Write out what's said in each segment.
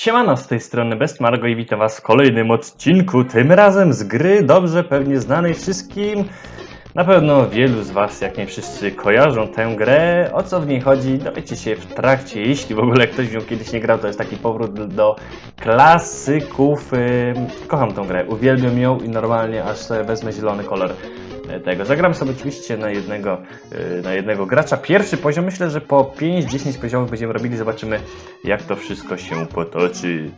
Siemano, z tej strony Best Margo i witam was w kolejnym odcinku, tym razem z gry dobrze pewnie znanej wszystkim. Na pewno wielu z was, jak nie wszyscy, kojarzą tę grę. O co w niej chodzi, dowiecie się w trakcie, jeśli w ogóle ktoś w nią kiedyś nie grał, to jest taki powrót do klasyków. Kocham tę grę, uwielbiam ją i normalnie aż sobie wezmę zielony kolor tego. Zagram sobie oczywiście na jednego, y, na jednego gracza. Pierwszy poziom, myślę, że po 5-10 poziomów będziemy robili, zobaczymy jak to wszystko się potoczy.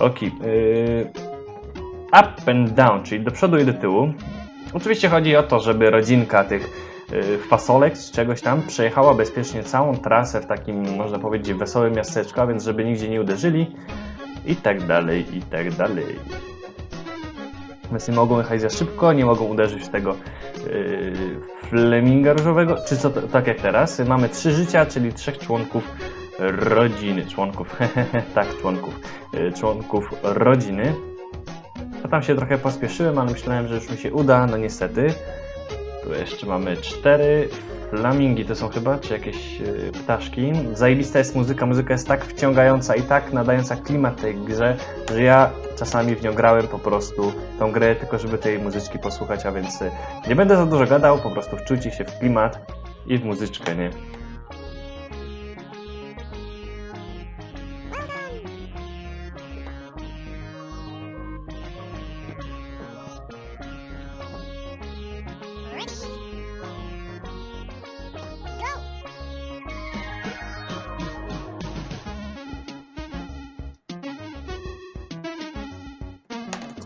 Ok. Yy, up and down, czyli do przodu i do tyłu. Oczywiście chodzi o to, żeby rodzinka tych fasolek z czegoś tam przejechała bezpiecznie całą trasę w takim, można powiedzieć, wesołym miasteczku, a więc żeby nigdzie nie uderzyli i tak dalej, i tak dalej. Więc nie mogą jechać za szybko, nie mogą uderzyć w tego yy, fleminga różowego, czy co, tak jak teraz. Mamy trzy życia, czyli trzech członków rodziny, członków, tak, członków, yy, członków rodziny. Ja tam się trochę pospieszyłem, ale myślałem, że już mi się uda, no niestety. Tu jeszcze mamy cztery flamingi, to są chyba, czy jakieś yy, ptaszki. Zajebista jest muzyka, muzyka jest tak wciągająca i tak nadająca klimat tej grze, że ja czasami w nią grałem po prostu tą grę, tylko żeby tej muzyczki posłuchać, a więc y, nie będę za dużo gadał, po prostu wczuci się w klimat i w muzyczkę, nie?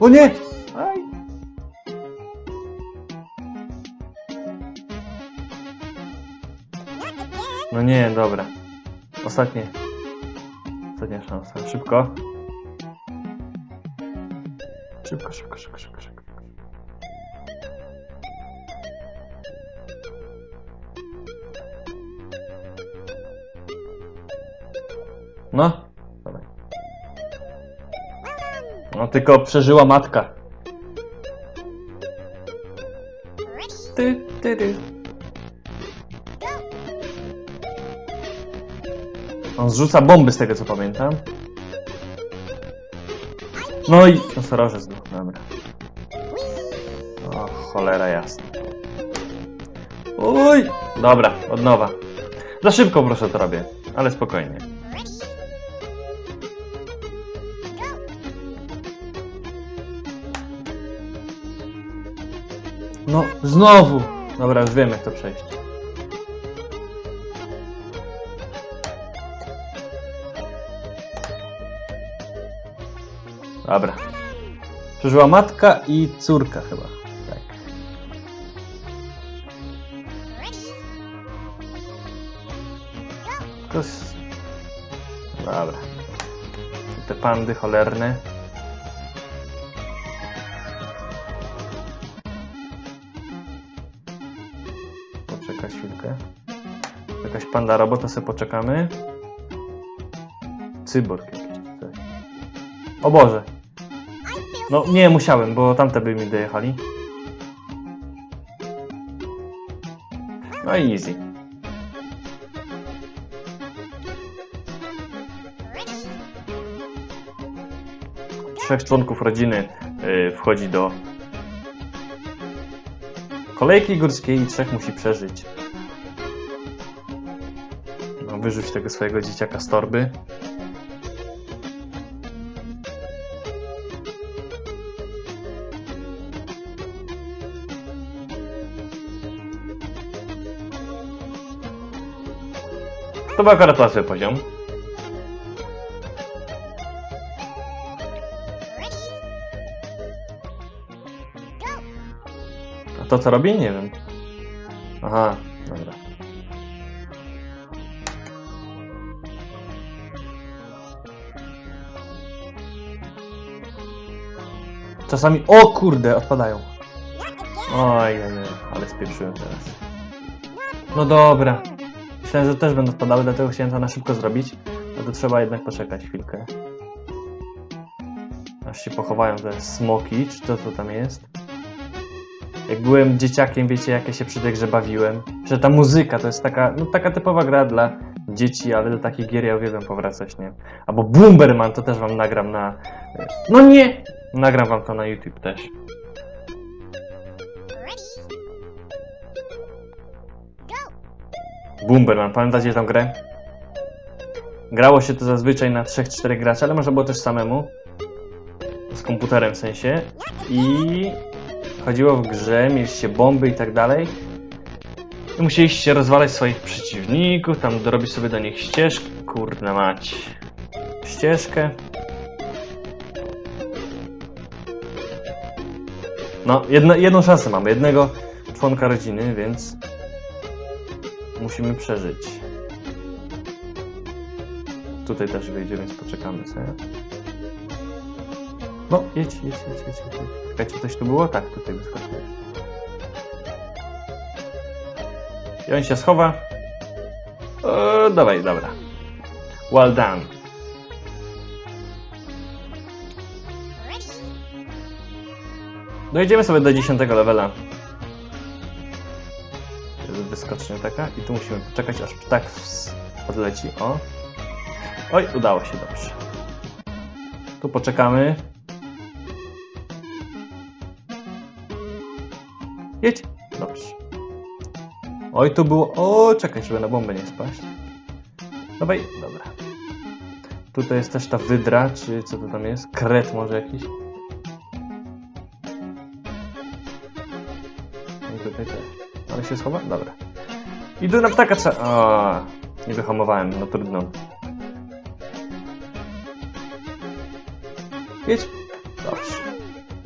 O nie! Aj. No nie, dobra. Ostatnie. Ostatnia szansa. Szybko. Szybko, szybko, szybko, szybko, szybko. No, No tylko przeżyła matka. Ty, ty, ty. On zrzuca bomby z tego co pamiętam. No i nosorożec znów, dobra. O, cholera jasna. Uj! Dobra, od nowa. Za szybko proszę to robię, ale spokojnie. No, znowu! Dobra, już wiem jak to przejść. Dobra. Przeżyła matka i córka chyba. Tak. S- Dobra. Te pandy cholerne. Chwilkę. Jakaś panda robota sobie poczekamy. Cyborg jakiś. O Boże. No nie, musiałem, bo tamte by mi dojechali. No i easy. Trzech członków rodziny y, wchodzi do kolejki górskiej i trzech musi przeżyć. No, wyrzuć tego swojego dzieciaka z torby. To był akurat łatwy poziom. A to co robi? Nie wiem. Aha, dobra. Czasami. O kurde, odpadają. Oj, oj, oj, ale spieprzyłem teraz. No dobra. Myślałem, że też będą odpadały, dlatego chciałem to na szybko zrobić. No to trzeba jednak poczekać chwilkę. Aż się pochowają te smoki, czy to co tam jest. Jak byłem dzieciakiem, wiecie, jak ja się przy tej grze bawiłem. Że ta muzyka to jest taka, no taka typowa gra dla dzieci, ale do takich gier ja uwielbiam powracać, nie? Albo Boomberman, to też wam nagram na... No nie! Nagram wam to na YouTube też. Boomberman, pamiętacie tą grę? Grało się to zazwyczaj na 3-4 graczy, ale można było też samemu. Z komputerem w sensie. I chodziło w grze, mieliście bomby i tak dalej. I musieliście rozwalać swoich przeciwników, tam dorobić sobie do nich ścieżkę. Kurde mać. Ścieżkę. No, jedno, jedną szansę mamy, jednego członka rodziny, więc musimy przeżyć. Tutaj też wyjdzie, więc poczekamy sobie. No, jedź, jedź, jedź, jedź, jedź. Czekajcie, coś tu było? Tak, tutaj wyskoczyłeś. I on się schowa. O, dawaj, dobra. Well done. Dojdziemy sobie do 10 levela. Jest wyskocznia taka i tu musimy poczekać aż ptak odleci. O. Oj, udało się dobrze. Tu poczekamy. Jedź. Dobrze. Oj, tu było. O, czekaj, żeby na bombę nie spaść. Dawaj, dobra. Tutaj jest też ta wydra, czy co to tam jest? Kret może jakiś. I tutaj też. Ale się schowa? Dobra. I na ptaka trzeba... O, nie wyhamowałem, no trudno. Jedź. Dobrze.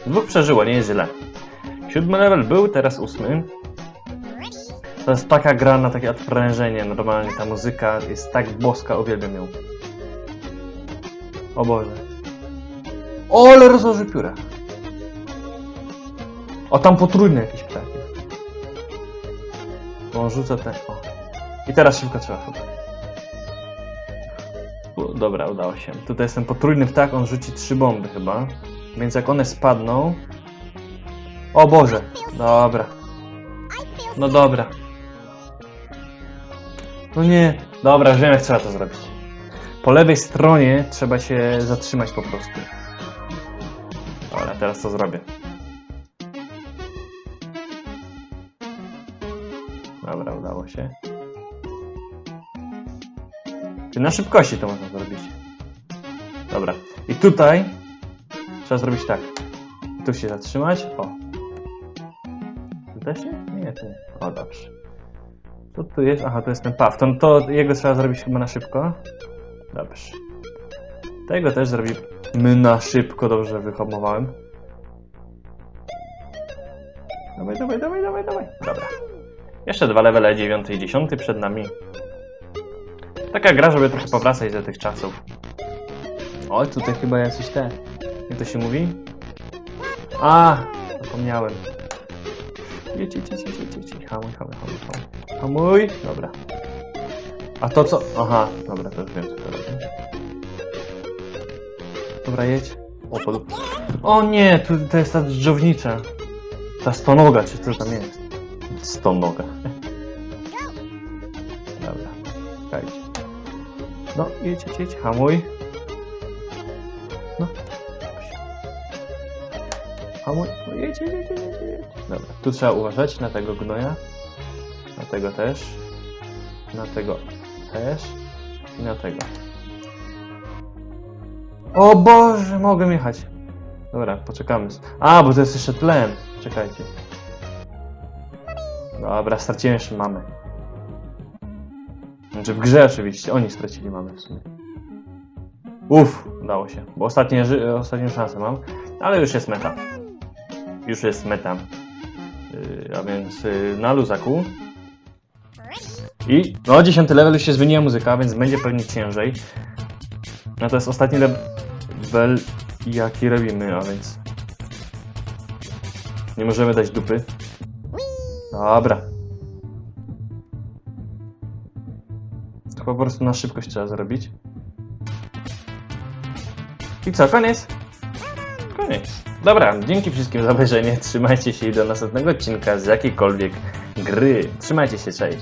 Dwóch przeżyło, nie jest źle. Siódmy level był, teraz ósmy. To jest taka gra na takie odprężenie, normalnie ta muzyka jest tak boska, uwielbiam ją. O Boże. O, ale rozłoży pióra. O, tam potrójny jakiś ptak jest. Bo on rzuca te... O. I teraz szybko trzeba chyba. U, Dobra, udało się. Tutaj jest ten potrójny ptak, on rzuci trzy bomby chyba. Więc jak one spadną... O Boże! Dobra. No dobra. No nie. Dobra, wiem jak trzeba to zrobić. Po lewej stronie trzeba się zatrzymać po prostu. Dobra, teraz to zrobię. Dobra, udało się. Czy na szybkości to można zrobić? Dobra. I tutaj trzeba zrobić tak. Tu się zatrzymać. O. Tu też nie? Nie, tu. O, dobrze. Co tu jest? Aha, to jest ten paw. To, jego trzeba zrobić chyba na szybko. Dobrze. Tego też zrobimy na szybko. Dobrze wyhamowałem. Dawaj, dawaj, dawaj, dawaj, dawaj. Dobra. Jeszcze dwa levele, 9 i 10 przed nami. Taka gra, żeby trochę powracać do tych czasów. Oj, tutaj chyba jacyś te... Jak to się mówi? A, zapomniałem. Jedź, jedź, jedź, jedź, jedź, jedź. Hamuj, hamuj, hamuj, hamuj. Hamuj. Dobra. A to co? Aha, dobra, to już wiem, co to robi. Dobra, jedź. O, pod... o nie, tu to jest ta dżdżownicza. Ta stonoga, czy co tam jest? Stonoga. Dobra, czekajcie. No, jedź, jedź, jedź, hamuj. Hamuj, jedź, jedź, jedź, jedź. Dobra, tu trzeba uważać na tego gnoja. Na tego też. Na tego też. I na tego. O Boże, mogę jechać. Dobra, poczekamy. A, bo to jest jeszcze tlen. Czekajcie. Dobra, straciłem jeszcze mamę. Znaczy w grze oczywiście, oni stracili mamę w sumie. Uff, udało się, bo ostatnie, ostatnią szansę mam, ale już jest meta. Już jest meta. Yy, a więc yy, na luzaku. I no, 10 level już się zmieniła muzyka, więc będzie pewnie ciężej. No to jest ostatni level, jaki robimy, a więc... Nie możemy dać dupy. Dobra. To po prostu na szybkość trzeba zrobić. I co, koniec? Koniec. Dobra, dzięki wszystkim za obejrzenie. Trzymajcie się i do następnego odcinka z jakiejkolwiek gry. Trzymajcie się, cześć.